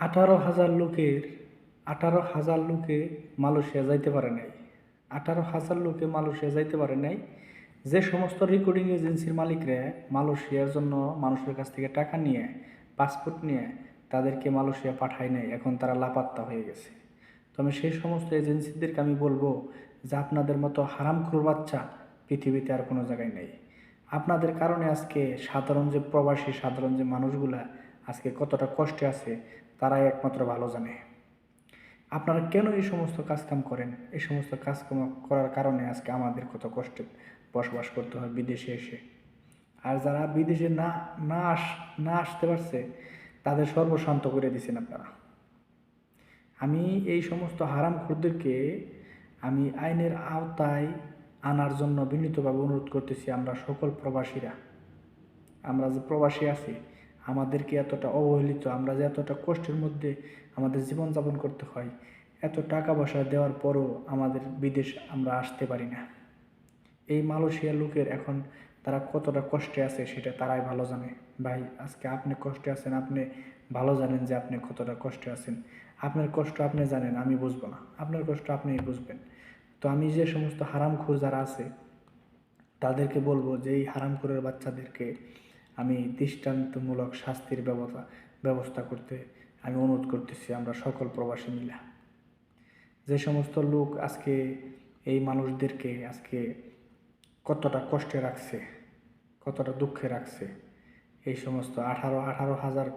আঠারো হাজার লোকের, আঠারো হাজার লোকে মালয়েশিয়া যাইতে পারে নাই। আঠারো হাজার লোকে মালয়েশিয়া যাইতে পারে নাই। যে সমস্ত রেকর্ডিং এজেন্সির মালিকরা মালয়েশিয়ার জন্য মানুষের কাছ থেকে টাকা নিয়ে পাসপোর্ট নিয়ে তাদেরকে মালয়েশিয়া পাঠায় নাই, এখন তারা লাপাত্তা হয়ে গেছে। তো আমি সেই সমস্ত এজেন্সিদেরকে আমি বলব যে আপনাদের মতো হারাম হারামখোর বাচ্চা পৃথিবীতে আর কোনো জায়গায় নেই। আপনাদের কারণে আজকে সাধারণ যে প্রবাসী, সাধারণ যে মানুষগুলা আজকে কতটা কষ্টে আছে তারাই একমাত্র ভালো জানে। আপনারা কেন এই সমস্ত কাজকাম করেন? এই সমস্ত কাজকাম করার কারণে আজকে আমাদের কত কষ্টে বসবাস করতে হয় বিদেশে এসে। আর যারা বিদেশে না না আস, না আসতে পারছে, তাদের সর্বশান্ত করে দিয়েছেন আপনারা। আমি এই সমস্ত হারাম খুরদেরকে আমি আইনের আওতায় আনার জন্য বিনীতভাবে অনুরোধ করতেছি, আমরা সকল প্রবাসীরা। আমরা যে প্রবাসী আছি আমাদেরকে এতটা অবহেলিত, আমরা যে এতটা কষ্টের মধ্যে আমাদের জীবনযাপন করতে হয়, এত টাকা পয়সা দেওয়ার পরও আমাদের বিদেশ আমরা আসতে পারি না। এই মালয়েশিয়ার লোকের এখন তারা কতটা কষ্টে আছে সেটা তারাই ভালো জানে। ভাই, আজকে আপনি কষ্টে আছেন, আপনি ভালো জানেন যে আপনি কতটা কষ্টে আছেন। আপনার কষ্ট আপনি জানেন, আমি বুঝব না। আপনার কষ্ট আপনিই বুঝবেন। তো আমি যে সমস্ত হারামখোর যারা আছে, তাদেরকে বলব যে এই হারামখোরের বাচ্চাদেরকে আমি দৃষ্টান্তমূলক শাস্তির ব্যবস্থা ব্যবস্থা করতে, আমি অনুরোধ করতেছি আমরা সকল প্রবাসী মিলে। যে সমস্ত লোক আজকে এই মানুষদেরকে আজকে কতটা কষ্টে রাখছে, কতটা দুঃখে রাখছে, এই সমস্ত আঠারো আঠারো হাজার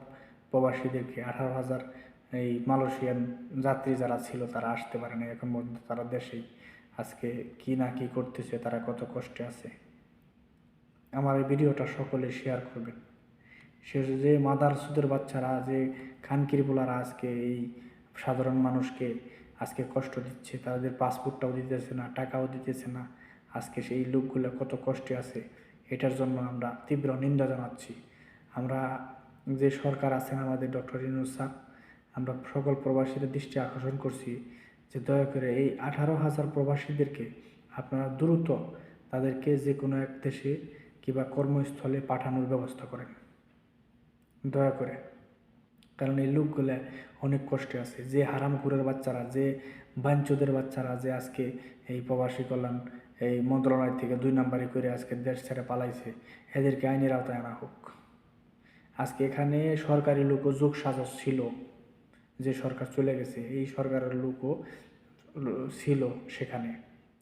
প্রবাসীদেরকে, আঠারো হাজার এই মালয়েশিয়ান যাত্রী যারা ছিল তারা আসতে পারে না এখন পর্যন্ত তারা দেশেই। আজকে কি না কি করতেছে, তারা কত কষ্টে আছে। আমার এই ভিডিওটা সকলে শেয়ার করবেন। সে যে মাদার সুদের বাচ্চারা, যে খানকির বোলারা আজকে এই সাধারণ মানুষকে আজকে কষ্ট দিচ্ছে, তাদের পাসপোর্টটাও দিতেছে না, টাকাও দিতেছে না, আজকে সেই লোকগুলো কত কষ্টে আছে, এটার জন্য আমরা তীব্র নিন্দা জানাচ্ছি। আমরা যে সরকার আছেন আমাদের ডক্টর ইনুস স্যার, আমরা সকল প্রবাসীদের দৃষ্টি আকর্ষণ করছি যে দয়া করে এই আঠারো হাজার প্রবাসীদেরকে আপনারা দ্রুত তাদেরকে যে কোনো এক দেশে কিংবা কর্মস্থলে পাঠানোর ব্যবস্থা করেন। দয়া করে। কারণ এই লোকগুলো অনেক কষ্টে আছে। যে হারামখুরের বাচ্চারা, যে বাঞ্চদের বাচ্চারা যে আজকে এই প্রবাসী কল্যাণ, এই মন্ত্রণালয় থেকে দুই নাম্বারি করে আজকে দেশ ছেড়ে পালাইছে, এদেরকে আইনের আওতায় আনা হোক। আজকে এখানে সরকারি লোকও যোগ সাজস ছিল, যে সরকার চলে গেছে, এই সরকারের লোকও ছিল সেখানে।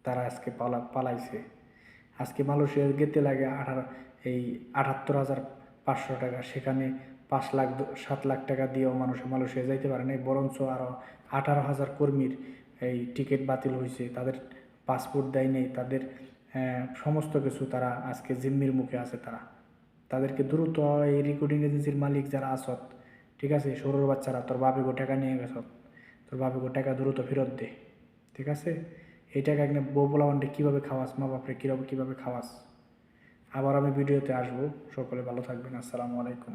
তারা আজকে পালা, পালাইছে। আজকে মালয়েশিয়ার গেতে লাগে আঠারো, এই আটাত্তর হাজার পাঁচশো টাকা। সেখানে পাঁচ লাখ সাত লাখ টাকা দিয়েও মানুষ মালয়েশিয়া যাইতে পারে নাই, বরঞ্চ আরও আঠারো হাজার কর্মীর এই টিকিট বাতিল হয়েছে তাদের পাসপোর্ট দেয় নেই, তাদের সমস্ত কিছু তারা আজকে জিম্মির মুখে আছে তারা। তাদেরকে দ্রুত এই রেকর্ডিং এজেন্সির মালিক যারা আসত ঠিক আছে? সরুর বাচ্চারা, তোর বাপে গো টাকা নিয়ে গেছত, তোর বাপে গো টাকা দ্রুত ফেরত দে, ঠিক আছে? এখানে বউ পোলাওয়ানটা কীভাবে খাওয়াস, মা বাপরে কীভাবে কীভাবে খাওয়াস? আবার আমি ভিডিওতে আসব। সকলে ভালো থাকবেন। আসসালামু আলাইকুম।